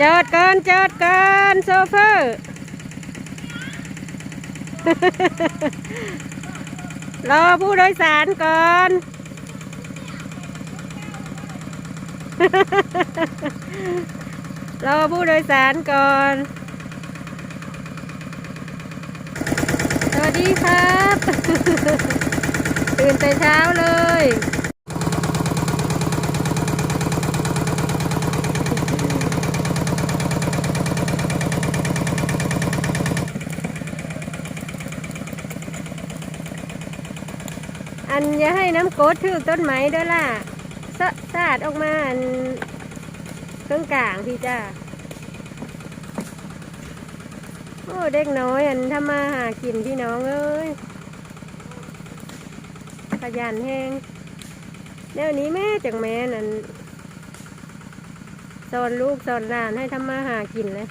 จอดก่อนจอดก่อนโซเฟอร์รอผู้โดยสารก่อนรอผู้โดยสารก่อน สวัสดีครับ ตื่นแต่เช้าเลย อย่าให้น้ำโกดถือต้นไม้ด้อล่ะสะสาดออกมาเครื่องกลางพี่จ้าโอ้เด็กน้อยอันทำมาหากินพี่น้องเอ้ยขยันแห้งเดี๋ยวนี้แม่จังแม่นั่นสอนลูกสอนหลานให้ทำมาหากินเลย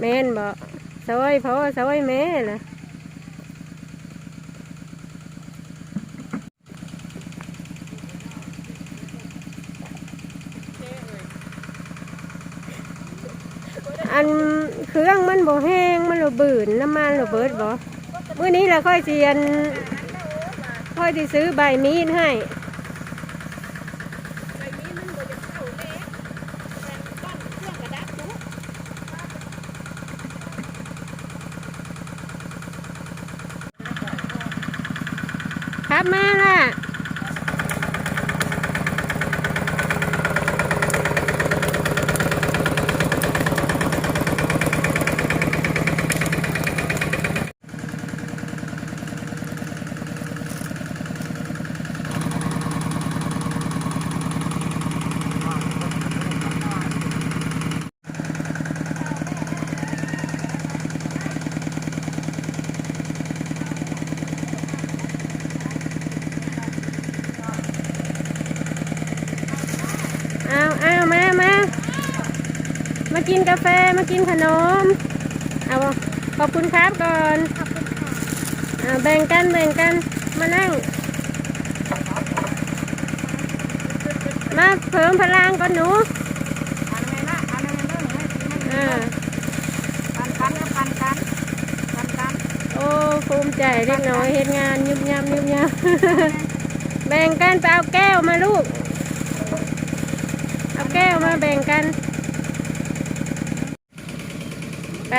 แม่นบอกซอยพ่อซอยแม่ล่ะ อันเครื่องมันบ่แห้งมันระบืนน้ำมันระเบิดบ่มื้อนี้เราค่อยเสียนค่อยสิซื้อใบมีดให้ครับมาล่ะ เอาเอามามา มากินกาแฟมากินขนม เอาขอบคุณครับก่อนเอาแบ่งกันแบ่งกันมานั่ง มาเพิ่มพลังก่อนหนูโอ้ภูมิใจเล็กน้อยเฮ็ดงานยุบยับยุบยับแบ่งกันไปเอาแก้วมาลูก เอาแก้วมาแบ่งกัน ไป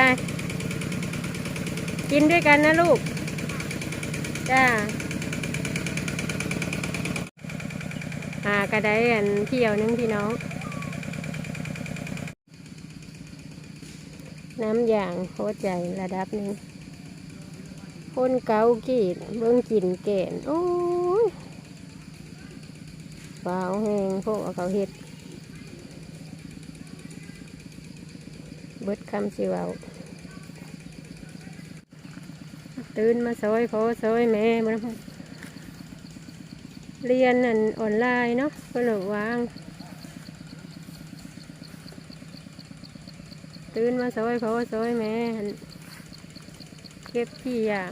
กินด้วยกันนะลูก จ้าหากระไดอันเที่ยวนึงพี่น้อง น้ำอย่างโคตรใหญ่ระดับหนึ่งคนเกากีดเบื้องกินแก่นโอ้ยเปล่าแหงพวกเขาเห็ด เบิดคำสิเวาตื่นมาซอยพอซอยแม่มาเรียนนั่นออนไลน์เนาะก็หลวาง ตื่นมาซอยพอซอยแม่เก็บขี้อย่าง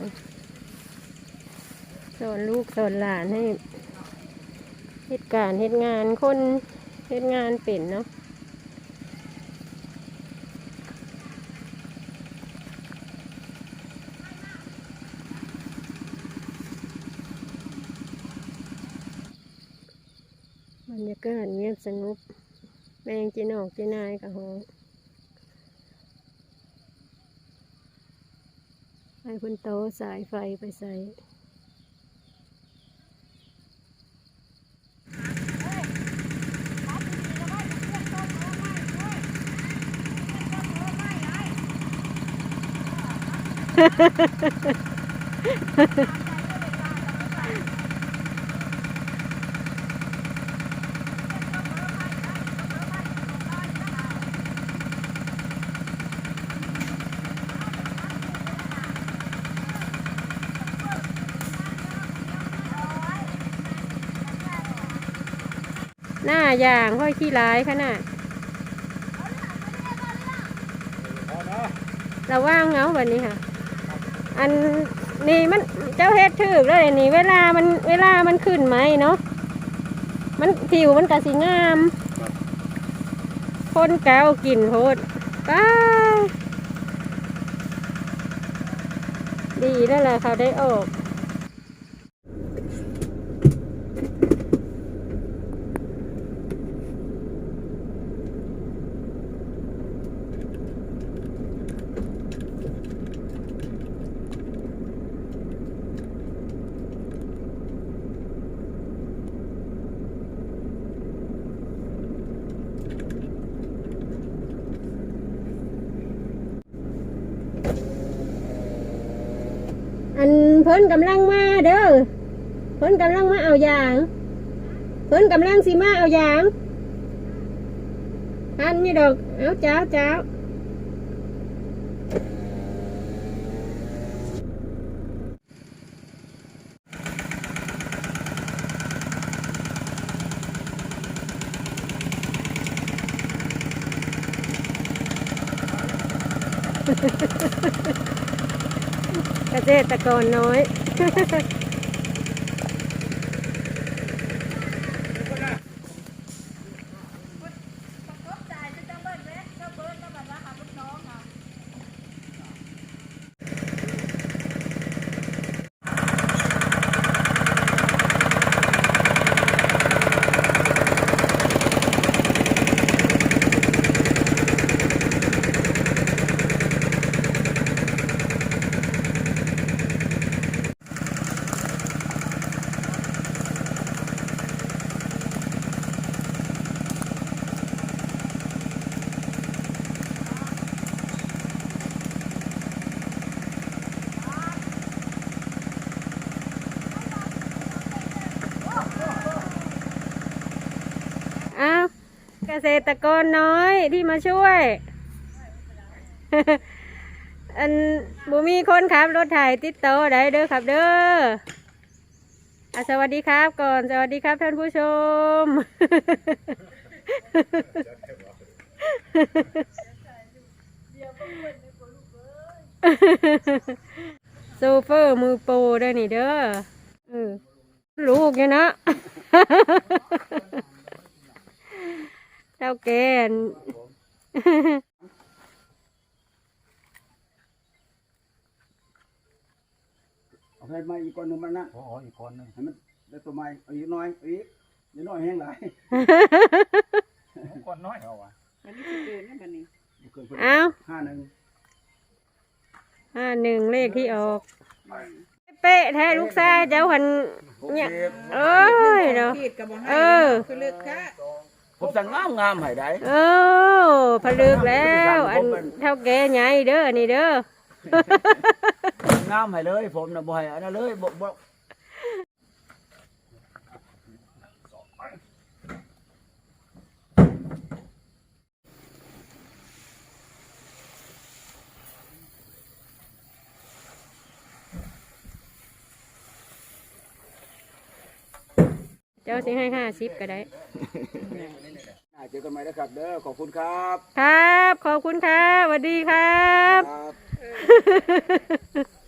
สอนลูกสอนหลานให้เหตุการณ์เหตุงานคนเหตุงานเป็นเนาะ บรรยากาศเงียบสงบแมงจีนอกจีนายกับหองให้คุณโตสายไฟไปใส่ หน้าอย่างห้อยขี้ร้ายขนาดเราว่างเงาแบบนี้ค่ะ อันนี่มันเจ้าเฮ็ดถือเลยนี่ เวลามันเวลามันขึ้นไหมเนาะมันผิวมันกะสีงามคนเก่ากินโหดป้าดีนั่นแหละเขาได้ออก อัน เพิ่นกำลังมาเด้อเพิ่นกำลังมาเอายางเพิ่นกำลังสิมาเอายางท่านนี่ดอกเอาเจ้าเจ้า เกษตรกรน้อย อ้าว เกษตรกรน้อยที่มาช่วย อันบุมีคนขับรถไถติดต่อได้เด้อครับเด้ออะสวัสดีครับก่อน สวัสดีครับท่านผู้ชม โซเฟอร์มือโปรเด้อนี่เด้อเออลูกเนี่ยนะ เท่าแกนเอาให้มาอีกก้อนหนึ่งมันนะอ๋ออีกคนหนึงให้มันได้ตัวไม้เอาอีกหน้อยเอาอีกเดี๋ยวน้อยแห้งหลายคนน้อยเอาวะอันนี้คือเกินนะบัดนี้บ่เกินพิ่นเอ้าห้าหนึ่งห้าหนึ่งเลขที่ออก เป๊ะแท้ลูกชายเจ้าหัน เนี่ย เอ้ยเนาะ ขีดกับบ่ให้เออ คือเลือกกะ ผมสั่งงามงามให้ได้โอ้ผลึกแล้ว อันเท่าแกใหญ่เด้อนี่เด้อ งามให้เลย ผมน่ะบ่ให้อันนั้นเลยบ่บ่ จ้าสิให้ห้าสิบก็ได้น่าเจอกันใหม่นะครับเด้อขอบคุณครับ ครับ ขอบคุณครับสวัสดีครับ ครับ